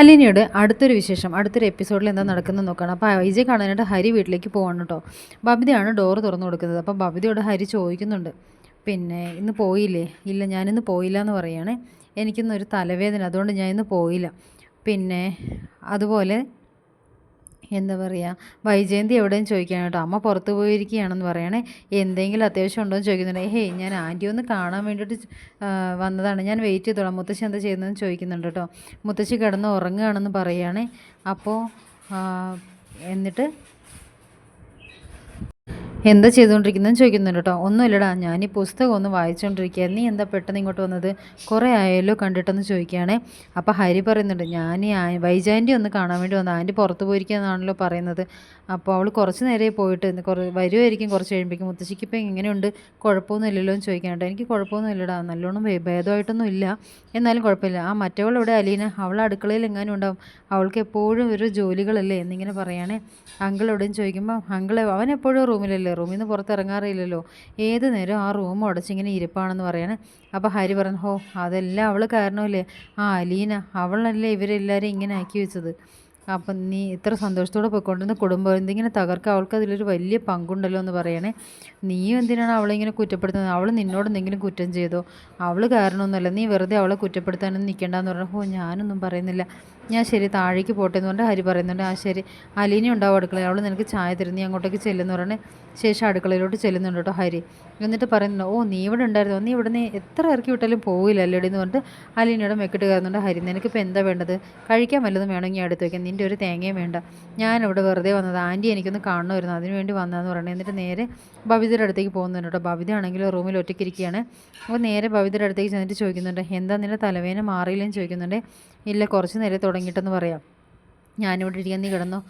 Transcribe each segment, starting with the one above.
അലീനയോട് അടുത്തൊരു വിശേഷം അടുത്തൊരു എപ്പിസോഡിൽ എന്താ നടക്കുന്നത് നോക്കണം. അപ്പോൾ വിജയ് കാണാനായിട്ട് ഹരി വീട്ടിലേക്ക് പോകണം കേട്ടോ. ബബിതയാണ് ഡോറ് തുറന്നു കൊടുക്കുന്നത്. അപ്പോൾ ബബിതയോട് ഹരി ചോദിക്കുന്നുണ്ട്. പിന്നെ ഇന്ന് പോയില്ലേ? ഇല്ല ഞാനിന്ന് പോയില്ല എന്ന് പറയുകയാണേ എനിക്കിന്നൊരു തലവേദന. അതുകൊണ്ട് ഞാൻ ഇന്ന് പോയില്ല. പിന്നെ അതുപോലെ എന്താ പറയുക വൈജയന്തി എവിടെയും ചോദിക്കാൻ കേട്ടോ. അമ്മ പുറത്ത് പോയിരിക്കുകയാണെന്ന് പറയണേ. എന്തെങ്കിലും അത്യാവശ്യം ഉണ്ടോ എന്ന് ചോദിക്കുന്നുണ്ട്. ഹേയ് ഞാൻ ആന്റി ഒന്ന് കാണാൻ വേണ്ടിയിട്ട് വന്നതാണ്. ഞാൻ വെയിറ്റ് ചെയ്തോളാം. മുത്തശ്ശി എന്താ ചെയ്യുന്നതെന്ന് ചോദിക്കുന്നുണ്ട് കേട്ടോ. മുത്തശ്ശി കിടന്ന് ഉറങ്ങുകയാണെന്ന് പറയുകയാണേ അപ്പോൾ എന്നിട്ട് എന്താ ചെയ്തുകൊണ്ടിരിക്കുന്നതെന്ന് ചോദിക്കുന്നുണ്ട് കേട്ടോ. ഒന്നുമില്ലടാ ഞാൻ ഈ പുസ്തകം ഒന്ന് വായിച്ചുകൊണ്ടിരിക്കുക നീ എന്താ പെട്ടെന്ന് ഇങ്ങോട്ട് വന്നത്? കുറേ ആയല്ലോ കണ്ടിട്ടെന്ന് ചോദിക്കുകയാണേ അപ്പോൾ ഹരി പറയുന്നുണ്ട് ഞാൻ ഈ വൈജാന്റെ ഒന്ന് കാണാൻ വേണ്ടി വന്നു ആന്റി പുറത്ത് പോയിരിക്കുകയെന്നാണല്ലോ പറയുന്നത്. അപ്പോൾ അവൾ കുറച്ച് നേരെ പോയിട്ട് കുറേ വരുമായിരിക്കും കുറച്ച് കഴിയുമ്പോഴേക്കും. മുത്തശ്ശിക്ക് ഇപ്പം എങ്ങനെയുണ്ട്? കുഴപ്പമൊന്നും ഇല്ലല്ലോ എന്ന് ചോദിക്കാനുണ്ട് എനിക്ക് കുഴപ്പമൊന്നും ഇല്ലടാ. നല്ലോണം ഭേദമായിട്ടൊന്നും ഇല്ല. എന്നാലും കുഴപ്പമില്ല. ആ മറ്റവൾ ഇവിടെ അലീന അവൾ അടുക്കളയിൽ എങ്ങാനും ഉണ്ടാവും. അവൾക്ക് എപ്പോഴും ഒരു ജോലികളല്ലേ? എന്നിങ്ങനെ പറയുകയാണേ അങ്കിൾ എവിടെയും ചോദിക്കുമ്പോൾ അങ്കിൾ അവൻ എപ്പോഴും റൂമിലല്ലേ? റൂമിൽ നിന്ന് പുറത്തിറങ്ങാറില്ലല്ലോ. ഏത് നേരം ആ റൂം അടച്ചിങ്ങനെ ഇരിപ്പാണെന്ന് പറയാണ്. അപ്പോൾ ഹരി പറഞ്ഞു ഹോ അതെല്ലാം അവൾ കാരണമല്ലേ? ആ അലീന അവളല്ലേ ഇവരെല്ലാവരും ഇങ്ങനെ ആക്കി വെച്ചത്. അപ്പം നീ ഇത്ര സന്തോഷത്തോടെ പോയിക്കൊണ്ടിരുന്ന കുടുംബം എന്തിങ്ങനെ തകർക്ക? അവൾക്ക് അതിലൊരു വലിയ പങ്കുണ്ടല്ലോ എന്ന് പറയണേ. നീയും എന്തിനാണ് അവളെ ഇങ്ങനെ കുറ്റപ്പെടുത്തുന്നത്? അവൾ നിന്നോട് എന്തെങ്കിലും കുറ്റം ചെയ്തോ? അവൾ കാരണമൊന്നുമല്ല. നീ വെറുതെ അവളെ കുറ്റപ്പെടുത്താനൊന്നും നിൽക്കേണ്ടെന്ന് പറഞ്ഞു. ഓ ഞാനൊന്നും പറയുന്നില്ല. ഞാൻ ശരി താഴേക്ക് പോട്ടെ എന്ന് ഹരി പറയുന്നുണ്ട് ആ ശരി. അലീനി ഉണ്ടാവും അടുക്കളയിൽ. അവൾ നിനക്ക് ചായ തരും നീ അങ്ങോട്ടേക്ക് ചെല്ലുന്നു. പറഞ്ഞ് ശേഷം അടുക്കളയിലോട്ട് ചെല്ലുന്നുണ്ട് കേട്ടോ ഹരി. എന്നിട്ട് പറയുന്നുണ്ട് ഓ നീ ഇവിടെ ഉണ്ടായിരുന്നു? നീ ഇവിടെ നിന്ന് എത്ര ഇറക്കി വിട്ടാലും പോവില്ല അല്ലേടി എന്ന് പറഞ്ഞിട്ട് അലീനയുടെ മെക്കിട്ട് കയറുന്നുണ്ട്. ഹരി നിനക്കിപ്പോൾ എന്താ വേണ്ടത്? കഴിക്കാൻ വല്ലതും വേണമെങ്കിൽ അടുത്ത് വയ്ക്കാം നിന്റെ ഒരു തേങ്ങയും വേണ്ട. ഞാനിവിടെ വെറുതെ വന്നത്. ആന്റി എനിക്കൊന്ന് കാണണമായിരുന്നു. അതിന് വേണ്ടി വന്നതെന്ന് പറയണേ. എന്നിട്ട് നേരെ ബബിതയുടെ അടുത്തേക്ക് പോകുന്നുണ്ട് കേട്ടോ. ബബിത ആണെങ്കിൽ റൂമിൽ ഒറ്റയ്ക്കിരിക്കുകയാണ് അപ്പോൾ നേരെ ബബിതയുടെ അടുത്തേക്ക് ചെന്നിട്ട് ചോദിക്കുന്നുണ്ട് എന്താ നിന്റെ തലവേദന? മാറിയില്ലെന്ന് ചോദിക്കുന്നുണ്ട്. ഇല്ല കുറച്ച് നേരം തുടങ്ങിയിട്ടെന്ന് പറയാം. ഞാനിവിടെ ഇരിക്കാൻ നീ കിടന്നോ?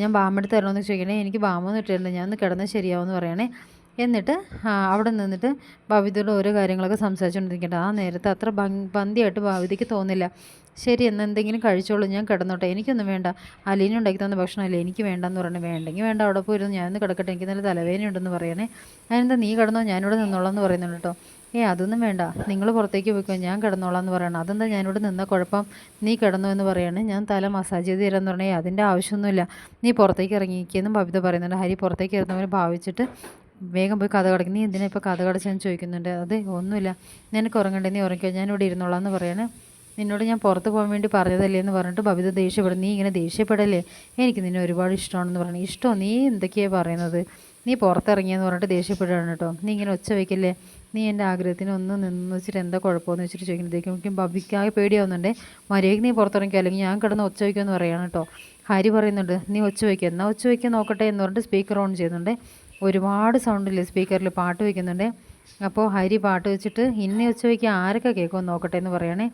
ഞാൻ ബാമെടുത്ത് തരണമെന്ന് ചോദിക്കണേ. എനിക്ക് ബാമൊന്നും ഇട്ടിരുന്നില്ല ഞാൻ ഒന്ന് കിടന്നാൽ ശരിയാവുമെന്ന് പറയണേ. എന്നിട്ട് അവിടെ നിന്നിട്ട് ഭവിതയുടെ ഓരോ കാര്യങ്ങളൊക്കെ സംസാരിച്ചുകൊണ്ടിരിക്കട്ടെ ആ നേരത്തെ അത്ര പന്തിയായിട്ട് ഭാവിതയ്ക്ക് തോന്നില്ല. ശരി എന്നാൽ എന്തെങ്കിലും കഴിച്ചോളൂ. ഞാൻ കിടന്നോട്ടെ. എനിക്കൊന്നും വേണ്ട. അലീന ഉണ്ടാക്കി തന്ന ഭക്ഷണമല്ലേ എനിക്ക് വേണ്ടെന്ന് പറയണേ. വേണ്ടെങ്കിൽ വേണ്ട. അവിടെ പോയിരുന്നു. ഞാനൊന്ന് കിടക്കട്ടെ. എനിക്ക് നല്ല തലവേദന ഉണ്ടെന്ന് പറയണേ. അതിനെന്താ നീ കിടന്നോ? ഞാനിവിടെ നിന്നോളാം എന്ന് പറയുന്നുണ്ട് കേട്ടോ. ഏ അതൊന്നും വേണ്ട. നിങ്ങൾ പുറത്തേക്ക് പോയിക്കോ ഞാൻ കിടന്നോളാം എന്ന് പറയണം. അതെന്താ ഞാനിവിടെ നിന്ന കുഴപ്പം? നീ കിടന്നു എന്ന് പറയുന്നത് ഞാൻ തല മസാജ് ചെയ്ത് തരാമെന്ന് പറഞ്ഞേ അതിന്റെ ആവശ്യമൊന്നുമില്ല. നീ പുറത്തേക്ക് ഇറങ്ങിയിരിക്കുമെന്നും ബബിത പറയുന്നുണ്ട്. ഹരി പുറത്തേക്ക് ഇറങ്ങുന്നവർ ഭാവിച്ചിട്ട് വേഗം പോയി കഥ കടക്കും. നീ എന്തിനാ ഇപ്പോൾ കഥ കടച്ചെന്ന് ചോദിക്കുന്നുണ്ട്? അത് ഒന്നുമില്ല. നിനക്ക് ഉറങ്ങണ്ടേ? നീ ഉറങ്ങിക്കോ. ഞാനിവിടെ ഇരുന്നോളാം എന്ന് പറയണേ. നിന്നോട് ഞാൻ പുറത്ത് പോകാൻ വേണ്ടി പറഞ്ഞതല്ലേ എന്ന് പറഞ്ഞിട്ട് ബബിത ദേഷ്യപ്പെടും നീ ഇങ്ങനെ ദേഷ്യപ്പെടല്ലേ? എനിക്ക് നിന്നെ ഒരുപാട് ഇഷ്ടമാണെന്ന് പറഞ്ഞു ഇഷ്ടമോ നീ എന്തൊക്കെയാണ് പറയുന്നത്? നീ പുറത്തിറങ്ങിയെന്ന് പറഞ്ഞിട്ട് ദേഷ്യപ്പെടുകയാണ് കേട്ടോ. നീ ഇങ്ങനെ ഒച്ച വയ്ക്കല്ലേ നീ എന്റെ ആഗ്രഹത്തിന് ഒന്ന് നിന്ന് വെച്ചിട്ട് എന്താ കുഴപ്പമെന്ന് വെച്ചിട്ട് ചോദിക്കുമ്പോഴത്തേക്കും ബബിക്കാകെ പേടിയാവുന്നുണ്ട്. മര്യാദയ്ക്ക് നീ പുറത്തിറങ്ങിക്കുക അല്ലെങ്കിൽ ഞാൻ കിടന്ന് ഒച്ച വയ്ക്കുമെന്ന് പറയുകയാണ് കേട്ടോ. ഹരി പറയുന്നുണ്ട് നീ ഒച്ച വയ്ക്കുക എന്നാൽ ഒച്ച വയ്ക്കാൻ നോക്കട്ടെ എന്ന് പറഞ്ഞിട്ട് സ്പീക്കർ ഓൺ ചെയ്യുന്നുണ്ട്. ഒരുപാട് സൗണ്ടില്ലേ സ്പീക്കറിൽ പാട്ട് വയ്ക്കുന്നുണ്ട്. അപ്പോൾ ഹരി പാട്ട് വെച്ചിട്ട് ഇന്നെ ഒച്ച വയ്ക്കുക ആരൊക്കെ കേൾക്കുമെന്ന് നോക്കട്ടെ എന്ന് പറയണേ.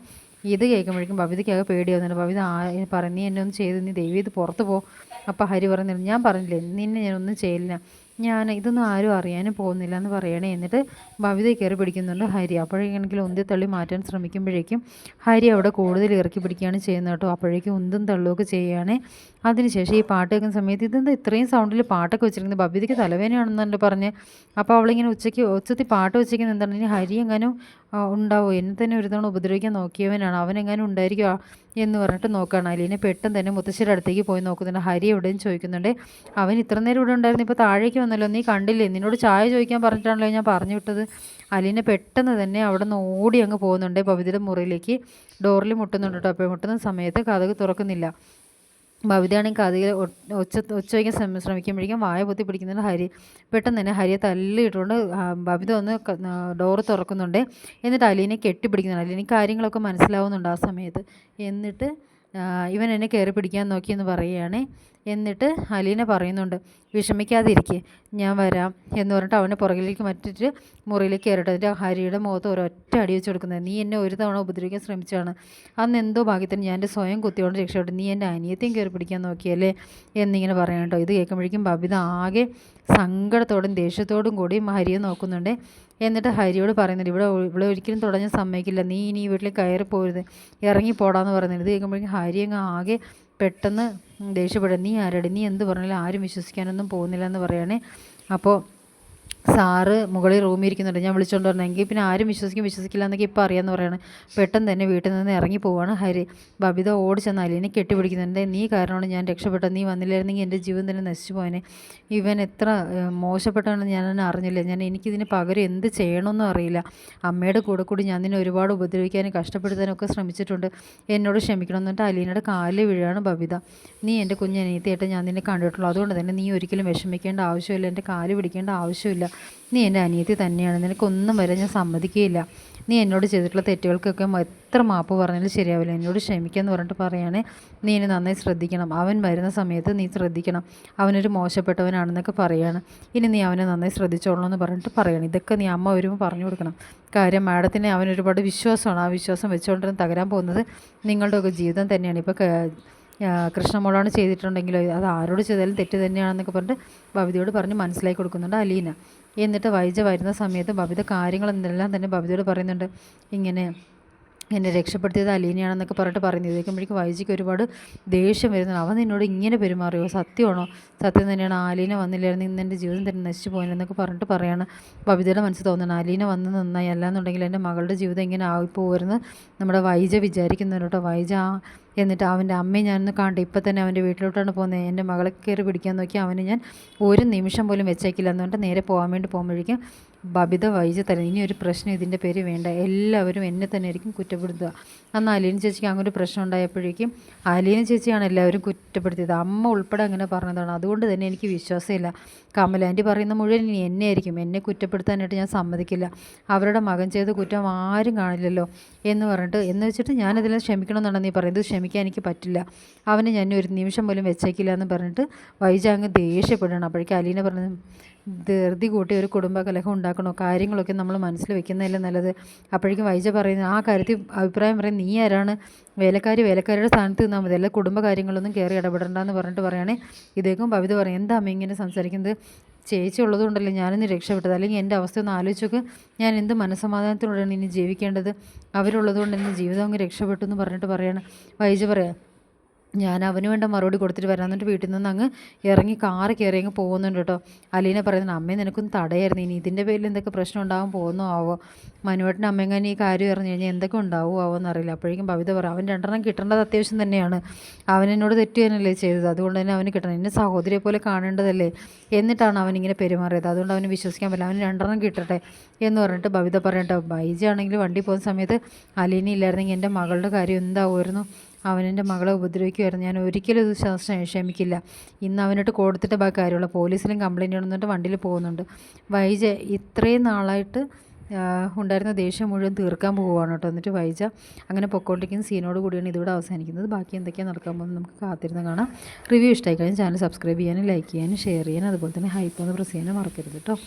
ഇത് കേൾക്കുമ്പോഴേക്കും ഭവിതയ്ക്കാകെ പേടിയാവുന്നുണ്ട്. ആ പറഞ്ഞു നീ എന്നെ ഒന്ന് ചെയ്ത് നീ ദൈവം ഇത് പുറത്ത് പോ. അപ്പോൾ ഹരി പറയുന്നുണ്ട് ഞാൻ പറഞ്ഞില്ലേ നിന്നെ ഞാനൊന്നും ചെയ്യില്ല ഞാൻ ഇതൊന്നും ആരും അറിയാനും പോകുന്നില്ല എന്ന് പറയണേ. എന്നിട്ട് ഭവിത കയറി പിടിക്കുന്നുണ്ട് ഹരി. അപ്പോഴേക്കാണെങ്കിൽ ഉന്തി തള്ളി മാറ്റാൻ ശ്രമിക്കുമ്പോഴേക്കും ഹരി അവിടെ കൂടുതൽ ഇറക്കി പിടിക്കുകയാണ് ചെയ്യുന്നത് കേട്ടോ. അപ്പോഴേക്കും ഉന്തും തള്ളുമൊക്കെ ചെയ്യുകയാണേ. അതിനുശേഷം ഈ പാട്ട് കേൾക്കുന്ന സമയത്ത് ഇതെന്താ ഇത്രയും സൗണ്ടിൽ പാട്ടൊക്കെ വെച്ചിരിക്കുന്നത്? ഭവ്യതയ്ക്ക് തലവേനയാണെന്നുണ്ട് പറഞ്ഞ്. അപ്പോൾ അവളിങ്ങനെ ഉച്ചയ്ക്ക് ഉച്ചത്തി പാട്ട് വെച്ചിരിക്കുന്നത് എന്താണ് ഇനി ഹരി എങ്ങാനും ഉണ്ടാവും? എന്നെ തന്നെ ഒരു തവണ ഉപദ്രവിക്കാൻ നോക്കിയവനാണ്. അവനെങ്ങാനും ഉണ്ടായിരിക്കുമോ എന്ന് പറഞ്ഞിട്ട് നോക്കുകയാണ്. അലീനെ പെട്ടെന്ന് തന്നെ മുത്തശ്ശിയുടെ അടുത്തേക്ക് പോയി നോക്കുന്നുണ്ട്. ഹരി എവിടെയും ചോദിക്കുന്നുണ്ട്. അവൻ ഇത്ര നേരം ഇവിടെ ഉണ്ടായിരുന്നു ഇപ്പോൾ താഴേക്ക് വന്നല്ലോ നീ കണ്ടില്ലേ? നിന്നോട് ചായ ചോദിക്കാൻ പറഞ്ഞിട്ടാണല്ലോ ഞാൻ പറഞ്ഞു വിട്ടത്. അലീനെ പെട്ടെന്ന് തന്നെ അവിടെ നിന്ന് ഓടി അങ്ങ് പോകുന്നുണ്ട് പവിതയുടെ മുറിയിലേക്ക്. ഡോറിൽ മുട്ടുന്നുണ്ട് കേട്ടോ. അപ്പോൾ മുട്ടുന്ന സമയത്ത് കഥക് തുറക്കുന്നില്ല. ഭവിതയാണെങ്കിൽ കഥയിൽ ഒച്ച ഒച്ച വയ്ക്കാൻ ശ്രമ ശ്രമിക്കുമ്പോഴേക്കും വായ പൊത്തി പിടിക്കുന്നതിന് ഹരി പെട്ടെന്ന് തന്നെ ഹരിയെ തല്ലിയിട്ടുകൊണ്ട് ഭവിത ഒന്ന് ഡോറ് തുറക്കുന്നുണ്ട്. എന്നിട്ട് അലീനെ കെട്ടിപ്പിടിക്കുന്നുണ്ട്. അലീനെ കാര്യങ്ങളൊക്കെ മനസ്സിലാവുന്നുണ്ട് ആ സമയത്ത്. എന്നിട്ട് ഇവൻ എന്നെ കയറി പിടിക്കാൻ നോക്കിയെന്ന് പറയുകയാണ്. എന്നിട്ട് അലീന പറയുന്നുണ്ട് വിഷമിക്കാതിരിക്കുക ഞാൻ വരാം എന്ന് പറഞ്ഞിട്ട് അവനെ പുറകിലേക്ക് മറ്റിട്ട് മുറിയിലേക്ക് എന്നിട്ട് ആ ഹരിയുടെ മുഖത്ത് ഒരൊറ്റ അടി വെച്ച് കൊടുക്കുന്നത് നീ എന്നെ ഒരു തവണ ഉപദ്രവിക്കാൻ ശ്രമിച്ചാണ് അന്ന് എന്തോ ഭാഗ്യത്തിന് ഞാൻ എന്റെ സ്വയം കുത്തിയോണ്ട് രക്ഷപ്പെട്ടു നീ എന്റെ അനിയത്തെയും കയറി പിടിക്കാൻ നോക്കിയല്ലേ? എന്നിങ്ങനെ പറയണ്ടോ ഇത് കേൾക്കുമ്പോഴേക്കും ബബിത ആകെ സങ്കടത്തോടും ദേഷ്യത്തോടും കൂടി ഹരിയെ നോക്കുന്നുണ്ട്. എന്നിട്ട് ഹരിയോട് പറയുന്നുണ്ട് ഇവിടെ ഇവിടെ ഒരിക്കലും തുടങ്ങാൻ സമ്മതിക്കില്ല നീ ഇനി വീട്ടിൽ കയറി പോരുത് ഇറങ്ങി പോടാന്ന് പറയുന്നുണ്ട്. ഇത് കേൾക്കുമ്പോഴേക്കും ഹരി അങ്ങ് ആകെ പെട്ടെന്ന് ദേഷ്യപ്പെടും നീ ആരടി? നീ എന്ത് പറഞ്ഞാലും ആരും വിശ്വസിക്കാനൊന്നും പോകുന്നില്ല എന്ന് പറയണേ. അപ്പോൾ സാറ് മുകളിൽ റൂമിൽ ഇരിക്കുന്നുണ്ട് ഞാൻ വിളിച്ചുകൊണ്ട് വരണമെങ്കിൽ പിന്നെ ആരും വിശ്വസിക്കും വിശ്വസിക്കില്ല എന്നൊക്കെ ഇപ്പോൾ അറിയാമെന്ന് പറയാണ്. പെട്ടെന്ന് തന്നെ വീട്ടിൽ നിന്ന് ഇറങ്ങി പോവാണ് ഹരി. ബബിത ഓടി ചെന്ന് അലീനെ കെട്ടിപ്പിടിക്കുന്നുണ്ട്. നീ കാരണമാണ് ഞാൻ രക്ഷപ്പെട്ടത്. നീ വന്നില്ലായിരുന്നെങ്കിൽ എന്റെ ജീവൻ തന്നെ നശിച്ചു പോയനെ ഇവൻ എത്ര മോശപ്പെട്ടാണെന്ന് ഞാൻ അറിഞ്ഞില്ല. ഞാൻ എനിക്കിതിന് പകരം എന്ത് ചെയ്യണമെന്നും അറിയില്ല. അമ്മയുടെ കൂടെ കൂടി ഞാൻ നിന്നെ ഒരുപാട് ഉപദ്രവിക്കാനും കഷ്ടപ്പെടുത്താനൊക്കെ ശ്രമിച്ചിട്ടുണ്ട്. എന്നോട് ക്ഷമിക്കണം എന്നിട്ട് അലീനയുടെ കാലിൽ വീഴാണ് ബബിത. നീ എന്റെ കുഞ്ഞനീത്തിയായിട്ട് ഞാൻ നിന്നെ കണ്ടിട്ടുള്ളൂ. അതുകൊണ്ട് തന്നെ നീ ഒരിക്കലും വിഷമിക്കേണ്ട ആവശ്യമില്ല. എന്റെ കാൽ പിടിക്കേണ്ട ആവശ്യമില്ല. നീ എന്റെ അനിയത്തി തന്നെയാണ്. നിനക്കൊന്നും വരെ ഞാൻ സമ്മതിക്കുകയില്ല നീ എന്നോട് ചെയ്തിട്ടുള്ള തെറ്റുകൾക്കൊക്കെ എത്ര മാപ്പ് പറഞ്ഞാലും ശരിയാവില്ല. എന്നോട് ക്ഷമിക്കാന്ന് പറഞ്ഞിട്ട് പറയുകയാണെ നീ എന്നെ നന്നായി ശ്രദ്ധിക്കണം. അവൻ വരുന്ന സമയത്ത് നീ ശ്രദ്ധിക്കണം. അവനൊരു മോശപ്പെട്ടവനാണെന്നൊക്കെ പറയുകയാണ് ഇനി നീ അവനെ നന്നായി ശ്രദ്ധിച്ചോളണം എന്ന് പറഞ്ഞിട്ട് പറയണം. ഇതൊക്കെ നീ അമ്മ വരുമ്പോൾ പറഞ്ഞു കൊടുക്കണം. കാര്യം മാഡത്തിന് അവനൊരുപാട് വിശ്വാസമാണ്. ആ വിശ്വാസം വെച്ചുകൊണ്ടിരുന്ന് തകരാൻ പോകുന്നത് നിങ്ങളുടെയൊക്കെ ജീവിതം തന്നെയാണ്. ഇപ്പോൾ കൃഷ്ണമോളാണ് ചെയ്തിട്ടുണ്ടെങ്കിലോ? അത് ആരോട് ചെയ്താലും തെറ്റ് തന്നെയാണെന്നൊക്കെ പറഞ്ഞിട്ട് ഭവിതയോട് പറഞ്ഞ് മനസ്സിലാക്കി കൊടുക്കുന്നുണ്ട് അലീന. എന്നിട്ട് വൈജ വരുന്ന സമയത്ത് ബബിത കാര്യങ്ങളെല്ലാം തന്നെ ബബിതയോട് പറയുന്നുണ്ട്. ഇങ്ങനെ എന്നെ രക്ഷപ്പെടുത്തിയത് അലീനയാണെന്നൊക്കെ പറഞ്ഞിട്ട് പറയുന്നത്. കേൾക്കുമ്പോഴേക്കും വൈജിക്ക് ഒരുപാട് ദേഷ്യം വരുന്നുണ്ട്. അവൻ നിന്നോട് ഇങ്ങനെ പെരുമാറിയോ? സത്യമാണോ? സത്യം തന്നെയാണ്. ആലീന വന്നില്ലായിരുന്നു. ഇന്ന് എന്റെ ജീവിതം തന്നെ നശിച്ചു പോയെന്നൊക്കെ പറഞ്ഞിട്ട് പറയാണ് ബബിതയുടെ മനസ്സ് തോന്നുന്നത് ആലീന വന്ന് നന്നായി. അല്ലാന്നുണ്ടെങ്കിൽ എന്റെ മകളുടെ ജീവിതം ഇങ്ങനെ ആയിപ്പോവരുന്ന് നമ്മുടെ വൈജ വിചാരിക്കുന്നുണ്ട് കേട്ടോ. വൈജ എന്നിട്ട് അവന്റെ അമ്മയെ ഞാനൊന്ന് കാണട്ടെ. ഇപ്പം തന്നെ അവന്റെ വീട്ടിലോട്ടാണ് പോകുന്നത്. എന്റെ മകളെ കയറി പിടിക്കാൻ നോക്കി അവന് ഞാൻ ഒരു നിമിഷം പോലും വെച്ചേക്കില്ല. എന്നുകൊണ്ട് നേരെ പോകാൻ വേണ്ടി പോകുമ്പോഴേക്കും ബബിത വൈജ തരുന്നത് ഇനി ഒരു പ്രശ്നം ഇതിന്റെ പേര് വേണ്ട. എല്ലാവരും എന്നെ തന്നെ ആയിരിക്കും കുറ്റപ്പെടുത്തുക. അന്ന് അലീന ചേച്ചിക്ക് അങ്ങനെ ഒരു പ്രശ്നം ഉണ്ടായപ്പോഴേക്കും അലീന ചേച്ചിയാണ് എല്ലാവരും കുറ്റപ്പെടുത്തിയത്. അമ്മ ഉൾപ്പെടെ അങ്ങനെ പറഞ്ഞതാണ്. അതുകൊണ്ട് തന്നെ എനിക്ക് വിശ്വാസമില്ല. കമലാന്റി പറയുന്ന മുഴുവൻ ഇനി എന്നെ ആയിരിക്കും എന്നെ കുറ്റപ്പെടുത്താനായിട്ട് ഞാൻ സമ്മതിക്കില്ല. അവരുടെ മകൻ ചെയ്ത കുറ്റം ആരും കാണില്ലല്ലോ എന്ന് പറഞ്ഞിട്ട് എന്ന് വെച്ചിട്ട് ഞാനതിൽ ക്ഷമിക്കണമെന്നാണ് നീ പറയുന്നത്. ക്ഷമിക്കാൻ എനിക്ക് പറ്റില്ല. അവനെ ഞാൻ ഒരു നിമിഷം പോലും വെച്ചേക്കില്ല എന്ന് പറഞ്ഞിട്ട് വൈജ അങ്ങ് ദേഷ്യപ്പെടണം അപ്പോഴേക്കും അലീന പറഞ്ഞു ധൃതി കൂട്ടി ഒരു കുടുംബ കലഹം ഉണ്ടാക്കണോ? കാര്യങ്ങളൊക്കെ നമ്മൾ മനസ്സിൽ വെക്കുന്നതല്ലേ നല്ലത്. അപ്പോഴേക്കും വൈജ പറയുന്നത് ആ കാര്യത്തിൽ അഭിപ്രായം പറയും നീ ആരാണ്? വേലക്കാരി വേലക്കാരിയുടെ സ്ഥാനത്ത് നിന്നാൽ മതി. അല്ല കുടുംബ കാര്യങ്ങളൊന്നും കയറി ഇടപെടണ്ടെന്ന് പറഞ്ഞിട്ട് പറയുകയാണെ ഇതേക്കും ഭവിത പറയും എന്താ അമ്മ ഇങ്ങനെ സംസാരിക്കുന്നത്? ചേച്ചി ഉള്ളതുകൊണ്ടല്ലേ ഞാനിന്ന് രക്ഷപ്പെട്ടത്? അല്ലെങ്കിൽ എന്റെ അവസ്ഥ ഒന്ന് ആലോചിച്ചൊക്കെ ഞാൻ എന്ത് മനസ്സമാധാനത്തിലൂടെയാണ് ഇനി ജീവിക്കേണ്ടത്? അവരുള്ളതുകൊണ്ട് എന്റെ ജീവിതം അങ്ങ് രക്ഷപ്പെട്ടു എന്ന് പറഞ്ഞിട്ട് പറയാണ് വൈജ പറയാം ഞാൻ അവന് വേണ്ട മറുപടി കൊടുത്തിട്ട് വരാൻ എന്നിട്ട് വീട്ടിൽ നിന്ന് അങ്ങ് ഇറങ്ങി കാറ് കയറി അങ്ങ് പോകുന്നുണ്ട് കേട്ടോ. അലീന പറയുന്നത് അമ്മേ നിനക്കൊന്ന് തടയായിരുന്നു. ഇനി ഇതിന്റെ പേരിൽ എന്തൊക്കെ പ്രശ്നം ഉണ്ടാകും പോകുന്നോ ആവോ? മനുവേട്ടന്റെ അമ്മയെങ്ങനെ ഈ കാര്യം ഇറങ്ങി കഴിഞ്ഞാൽ എന്തൊക്കെ ഉണ്ടാവുമോ ആവോ എന്നറിയില്ല. അപ്പോഴേക്കും ഭവിത പറ അവൻ രണ്ടെണ്ണം കിട്ടേണ്ടത് അത്യാവശ്യം തന്നെയാണ്. അവൻ എന്നോട് തെറ്റ് തന്നെയല്ലേ ചെയ്തത്. അതുകൊണ്ട് തന്നെ അവന് കിട്ടണം. എന്നെ സഹോദരിയെ പോലെ കാണേണ്ടതല്ലേ? എന്നിട്ടാണ് അവൻ ഇങ്ങനെ പെരുമാറിയത്. അതുകൊണ്ട് അവന് വിശ്വസിക്കാൻ പറ്റില്ല. അവന് രണ്ടെണ്ണം കിട്ടട്ടെ എന്ന് പറഞ്ഞിട്ട് ഭവിത പറയട്ടെ ബൈജി ആണെങ്കിൽ വണ്ടി പോകുന്ന സമയത്ത് അലീന ഇല്ലായിരുന്നെങ്കിൽ എന്റെ മകളുടെ കാര്യം എന്താവുമായിരുന്നു? അവനെന്റെ മകളെ ഉപദ്രവിക്കുമായിരുന്നു ഞാൻ ഒരിക്കലും ഇത് ശാസ്ത്രം ക്ഷമിക്കില്ല. ഇന്ന് അവനോട്ട് കൊടുത്തിട്ട് ബാക്കി കാര്യമുള്ള. പോലീസിലും കംപ്ലയിന്റ് കൊണ്ടുവന്നിട്ട് വണ്ടിയിൽ പോകുന്നുണ്ട്. വൈജ ഇത്രയും നാളായിട്ട് ഉണ്ടായിരുന്ന ദേഷ്യം മുഴുവൻ തീർക്കാൻ പോവുകയാണ് കേട്ടോ. എന്നിട്ട് വൈജ അങ്ങനെ പൊക്കോണ്ടിരിക്കുന്ന സീനോട് കൂടിയാണ് ഇതിവിടെ അവസാനിക്കുന്നത്. ബാക്കി എന്തൊക്കെയാണ് നടക്കാൻ പോകുന്നത് നമുക്ക് കാത്തിരുന്ന് കാണാം. റിവ്യൂ ഇഷ്ടമായി കഴിഞ്ഞാൽ ചാനൽ സബ്സ്ക്രൈബ് ചെയ്യാനും ലൈക്ക് ചെയ്യാനും ഷെയർ ചെയ്യാനും അതുപോലെ തന്നെ ഹൈപ്പ് ഒന്ന് പ്രസ് ചെയ്യാനും മറക്കരുത് കേട്ടോ.